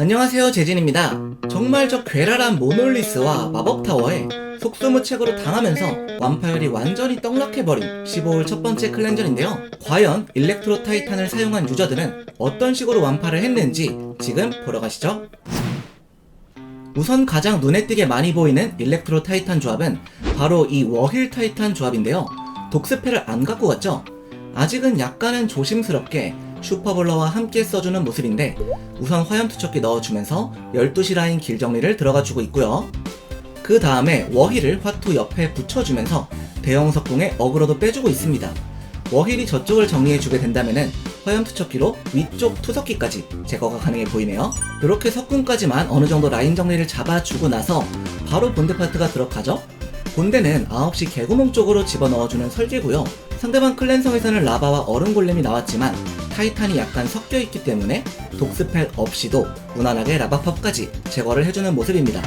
안녕하세요 재진입니다. 정말 저 괴랄한 모놀리스와 마법타워에 속수무책으로 당하면서 완파율이 완전히 떡락해버린 15홀 첫 번째 클렌전인데요. 과연 일렉트로 타이탄을 사용한 유저들은 어떤 식으로 완파를 했는지 지금 보러 가시죠. 우선 가장 눈에 띄게 많이 보이는 일렉트로 타이탄 조합은 바로 이 워힐 타이탄 조합인데요. 독스펠을 안 갖고 갔죠? 아직은 약간은 조심스럽게 슈퍼볼러와 함께 써주는 모습인데 우선 화염투척기 넣어주면서 12시 라인 길 정리를 들어가주고 있고요. 그 다음에 워힐을 화투 옆에 붙여주면서 대형 석궁에 어그로도 빼주고 있습니다. 워힐이 저쪽을 정리해주게 된다면은 화염투척기로 위쪽 투석기까지 제거가 가능해 보이네요. 이렇게 석궁까지만 어느 정도 라인 정리를 잡아주고 나서 바로 본대 파트가 들어가죠. 본대는 9시 개구멍 쪽으로 집어넣어주는 설계고요. 상대방 클랜성에서는 라바와 얼음 골렘이 나왔지만 타이탄이 약간 섞여 있기 때문에 독스펠 없이도 무난하게 라바팝까지 제거를 해주는 모습입니다.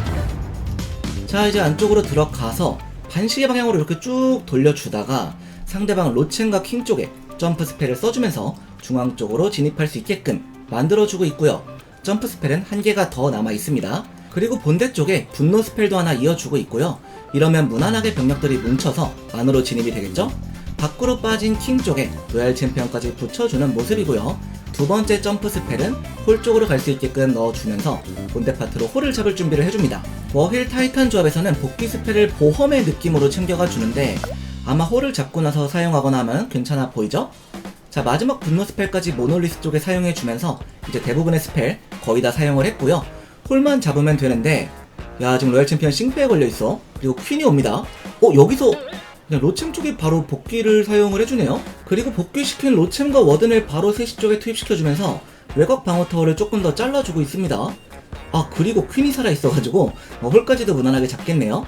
자 이제 안쪽으로 들어가서 반시계 방향으로 이렇게 쭉 돌려주다가 상대방 로첸과 킹 쪽에 점프 스펠을 써주면서 중앙 쪽으로 진입할 수 있게끔 만들어주고 있고요. 점프 스펠은 한 개가 더 남아 있습니다. 그리고 본대 쪽에 분노 스펠도 하나 이어주고 있고요. 이러면 무난하게 병력들이 뭉쳐서 안으로 진입이 되겠죠? 밖으로 빠진 킹 쪽에 로얄 챔피언까지 붙여주는 모습이고요. 두 번째 점프 스펠은 홀 쪽으로 갈 수 있게끔 넣어주면서 본대 파트로 홀을 잡을 준비를 해줍니다. 워힐 타이탄 조합에서는 복귀 스펠을 보험의 느낌으로 챙겨가 주는데 아마 홀을 잡고 나서 사용하거나 하면 괜찮아 보이죠? 자 마지막 분노 스펠까지 모놀리스 쪽에 사용해주면서 이제 대부분의 스펠 거의 다 사용을 했고요. 홀만 잡으면 되는데 야 지금 로얄 챔피언 싱크에 걸려있어 그리고 퀸이 옵니다 어 여기서 그냥 로챔 쪽이 바로 복귀를 사용을 해주네요. 그리고 복귀시킨 로챔과 워든을 바로 세시 쪽에 투입시켜주면서 외곽 방어 타워를 조금 더 잘라주고 있습니다. 아 그리고 퀸이 살아있어가지고 어, 홀까지도 무난하게 잡겠네요.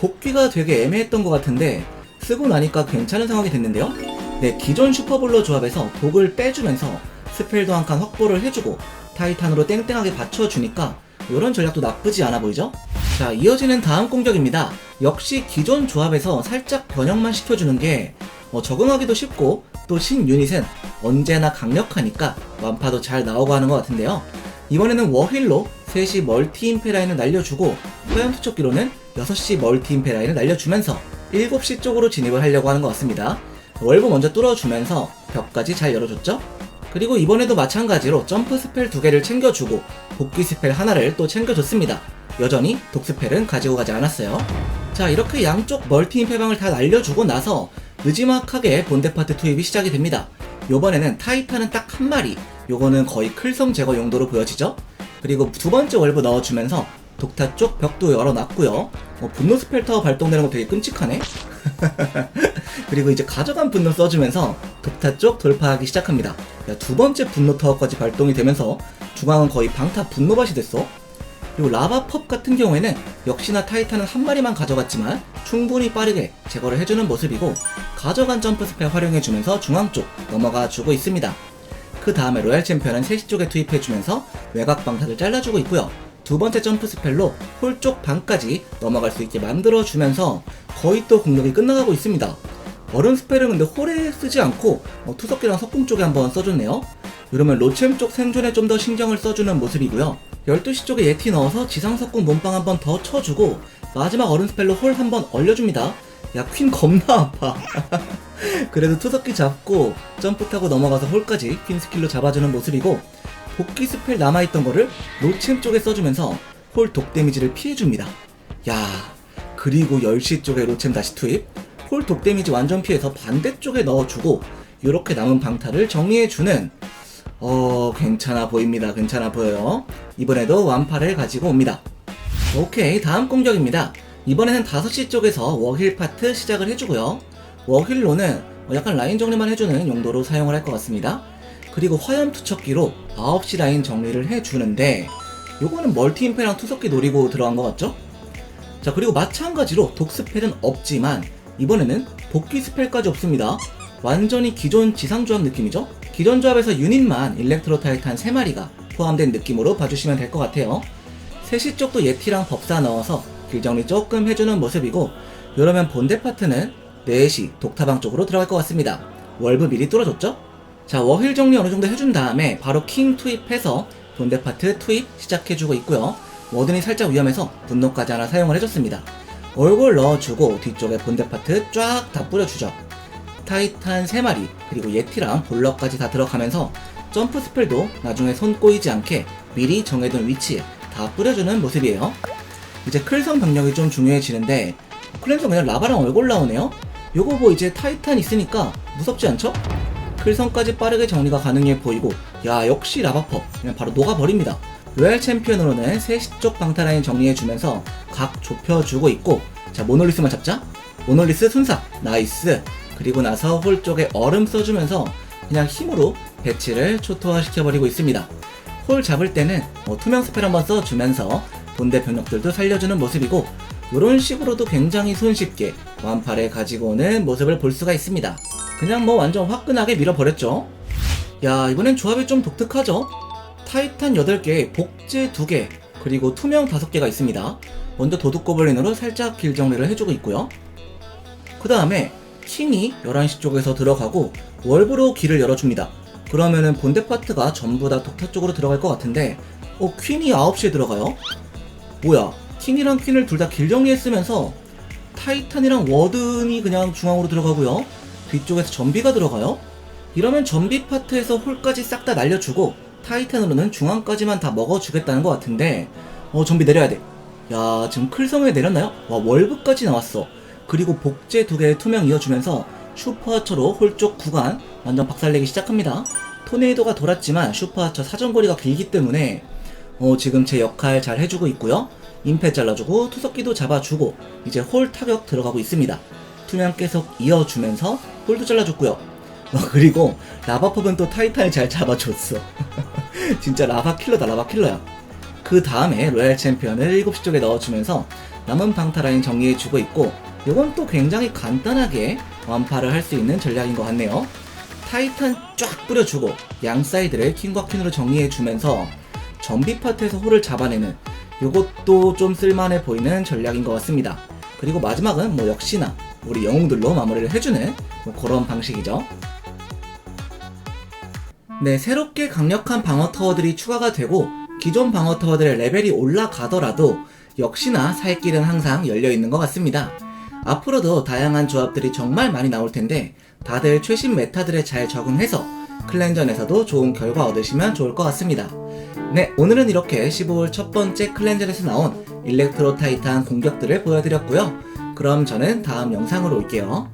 복귀가 되게 애매했던 것 같은데 쓰고 나니까 괜찮은 상황이 됐는데요. 네 기존 슈퍼볼러 조합에서 독을 빼주면서 스펠도 한 칸 확보를 해주고 타이탄으로 땡땡하게 받쳐주니까 이런 전략도 나쁘지 않아 보이죠? 자, 이어지는 다음 공격입니다. 역시 기존 조합에서 살짝 변형만 시켜주는 게 어, 적응하기도 쉽고 또 신유닛은 언제나 강력하니까 완파도 잘 나오고 하는 것 같은데요. 이번에는 워힐로 3시 멀티 임페 라인을 날려주고 화염투척기로는 6시 멀티 임페 라인을 날려주면서 7시 쪽으로 진입을 하려고 하는 것 같습니다. 월브 먼저 뚫어주면서 벽까지 잘 열어줬죠? 그리고 이번에도 마찬가지로 점프 스펠 두 개를 챙겨주고 복귀 스펠 하나를 또 챙겨줬습니다. 여전히 독 스펠은 가지고 가지 않았어요. 자 이렇게 양쪽 멀티 임페방을 다 날려주고 나서 느지막하게 본대 파트 투입이 시작이 됩니다. 요번에는 타이탄은 딱 한 마리 요거는 거의 클성 제거 용도로 보여지죠? 그리고 두 번째 월브 넣어주면서 독타 쪽 벽도 열어놨고요. 뭐 분노 스펠 타워 발동되는 거 되게 끔찍하네. 그리고 이제 가져간 분노 써주면서 독타 쪽 돌파하기 시작합니다. 야, 두 번째 분노 타워까지 발동이 되면서 중앙은 거의 방타 분노밭이 됐어. 그리고 라바펍 같은 경우에는 역시나 타이탄은 한 마리만 가져갔지만 충분히 빠르게 제거를 해주는 모습이고 가져간 점프 스펠 활용해주면서 중앙 쪽 넘어가 주고 있습니다. 그 다음에 로얄 챔피언은 3시 쪽에 투입해주면서 외곽 방타를 잘라주고 있고요. 두 번째 점프 스펠로 홀 쪽 방까지 넘어갈 수 있게 만들어주면서 거의 또 공격이 끝나가고 있습니다. 얼음 스펠은 근데 홀에 쓰지 않고 어, 투석기랑 석궁 쪽에 한번 써줬네요. 이러면 로챔 쪽 생존에 좀 더 신경을 써주는 모습이고요. 12시 쪽에 예티 넣어서 지상석궁 몸빵 한번 더 쳐주고 마지막 얼음 스펠로 홀 한번 얼려줍니다. 야 퀸 겁나 아파. 그래도 투석기 잡고 점프 타고 넘어가서 홀까지 퀸 스킬로 잡아주는 모습이고 복귀 스펠 남아있던 거를 로챔 쪽에 써주면서 홀 독 데미지를 피해줍니다. 야 그리고 10시 쪽에 로챔 다시 투입 홀 독 데미지 완전 피해서 반대쪽에 넣어주고 이렇게 남은 방타를 정리해주는 어 괜찮아 보입니다. 괜찮아 보여요. 이번에도 완파를 가지고 옵니다. 오케이 다음 공격입니다. 이번에는 5시 쪽에서 워힐 파트 시작을 해주고요. 워힐로는 약간 라인 정리만 해주는 용도로 사용을 할 것 같습니다. 그리고 화염 투척기로 9시 라인 정리를 해주는데 요거는 멀티 임페랑 투석기 노리고 들어간 것 같죠? 자 그리고 마찬가지로 독스펠은 없지만 이번에는 복귀 스펠까지 없습니다 완전히 기존 지상조합 느낌이죠? 기존 조합에서 유닛만 일렉트로 타이탄 3마리가 포함된 느낌으로 봐주시면 될 것 같아요. 3시 쪽도 예티랑 법사 넣어서 길 정리 조금 해주는 모습이고 이러면 본대 파트는 4시 독타방 쪽으로 들어갈 것 같습니다. 월브 미리 뚫어줬죠? 자 워힐 정리 어느 정도 해준 다음에 바로 킹 투입해서 본대 파트 투입 시작해주고 있고요. 워든이 살짝 위험해서 분노까지 하나 사용을 해줬습니다. 얼굴 넣어주고 뒤쪽에 본대 파트 쫙 다 뿌려주죠. 타이탄 3마리 그리고 예티랑 볼럭까지 다 들어가면서 점프 스펠도 나중에 손 꼬이지 않게 미리 정해둔 위치에 다 뿌려주는 모습이에요. 이제 클성 병력이 좀 중요해지는데 클랜성 그냥 라바랑 얼굴 나오네요. 요거 뭐 이제 타이탄 있으니까 무섭지 않죠? 클성까지 빠르게 정리가 가능해 보이고 야 역시 라바퍼 그냥 바로 녹아버립니다. 로얄 챔피언으로는 세시쪽 방타 라인 정리해주면서 각 좁혀주고 있고 자 모놀리스만 잡자 모놀리스 순삭 나이스 그리고 나서 홀 쪽에 얼음 써주면서 그냥 힘으로 배치를 초토화시켜버리고 있습니다. 홀 잡을 때는 뭐 투명 스펠 한번 써주면서 본대 병력들도 살려주는 모습이고 이런 식으로도 굉장히 손쉽게 완파를 가지고 오는 모습을 볼 수가 있습니다. 그냥 뭐 완전 화끈하게 밀어버렸죠. 야 이번엔 조합이 좀 독특하죠? 타이탄 8개, 복제 2개, 그리고 투명 5개가 있습니다. 먼저 도둑 고블린으로 살짝 길 정리를 해주고 있고요. 그 다음에 킹이 11시 쪽에서 들어가고 월브로 길을 열어줍니다. 그러면은 본대 파트가 전부 다 독타 쪽으로 들어갈 것 같은데 어 퀸이 9시에 들어가요? 뭐야 킹이랑 퀸을 둘 다 길 정리했으면서 타이탄이랑 워든이 그냥 중앙으로 들어가고요 뒤쪽에서 전비가 들어가요? 이러면 전비 파트에서 홀까지 싹 다 날려주고 타이탄으로는 중앙까지만 다 먹어주겠다는 것 같은데 어 전비 내려야 돼 야 지금 클성에 내렸나요? 와 월브까지 나왔어 그리고 복제 두 개의 투명 이어주면서 슈퍼하처로 홀쪽 구간 완전 박살내기 시작합니다. 토네이도가 돌았지만 슈퍼하처 사정거리가 길기 때문에 어, 지금 제 역할 잘 해주고 있고요. 임패 잘라주고 투석기도 잡아주고 이제 홀 타격 들어가고 있습니다. 투명 계속 이어주면서 홀도 잘라줬고요. 어, 그리고 라바법은 또 타이탄을 잘 잡아줬어. 진짜 라바 킬러다 라바 킬러야. 그 다음에 로얄 챔피언을 7시 쪽에 넣어주면서 남은 방타 라인 정리해주고 있고 이건 또 굉장히 간단하게 완파를 할 수 있는 전략인 것 같네요. 타이탄 쫙 뿌려주고 양 사이드를 킹과 퀸으로 정리해주면서 전비 파트에서 홀을 잡아내는 이것도 좀 쓸만해 보이는 전략인 것 같습니다. 그리고 마지막은 뭐 역시나 우리 영웅들로 마무리를 해주는 뭐 그런 방식이죠. 네, 새롭게 강력한 방어 타워들이 추가가 되고 기존 방어 타워들의 레벨이 올라가더라도 역시나 살 길은 항상 열려 있는 것 같습니다. 앞으로도 다양한 조합들이 정말 많이 나올 텐데 다들 최신 메타들에 잘 적응해서 클랜전에서도 좋은 결과 얻으시면 좋을 것 같습니다. 네, 오늘은 이렇게 15월 첫 번째 클랜전에서 나온 일렉트로 타이탄 공격들을 보여드렸고요. 그럼 저는 다음 영상으로 올게요.